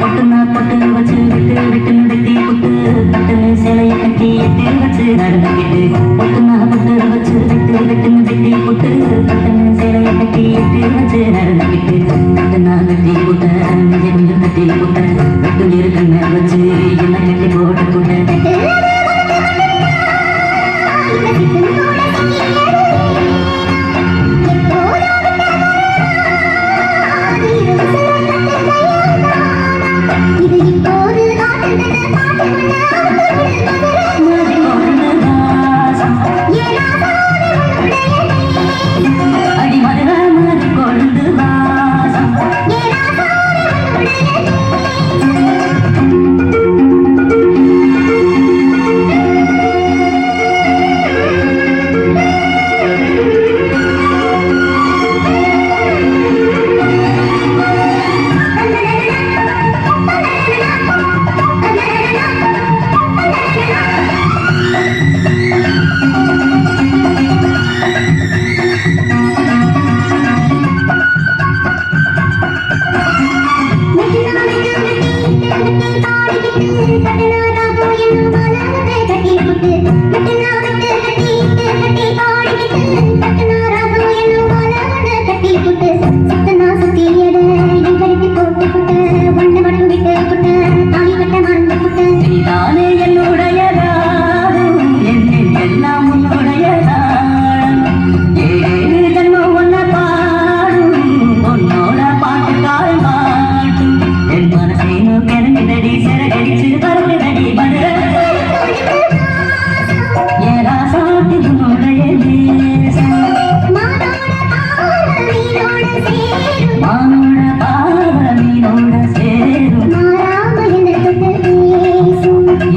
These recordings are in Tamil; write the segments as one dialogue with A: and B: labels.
A: பொட்டுனா பொட்டு வச்சு விட்டு விட்டு வெட்டி புட்டு பட்டுன்னு சிலைய கட்டி எட்டி வச்சு நடந்துக்கிட்டு பொட்டுனா பொட்டு வச்சு விட்டு விட்டு வெட்டி புட்டு பட்டுன்னு சிலைய கட்டி எட்டி வச்சு நடந்துக்கிட்டு கட்டுனா கட்டி புட்ட நெஞ்சை கொஞ்சம் கட்டி புட்ட கட்டு இருக்குங்க வச்சு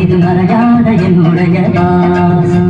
A: இது மறையாத என்னுடைய தாரம்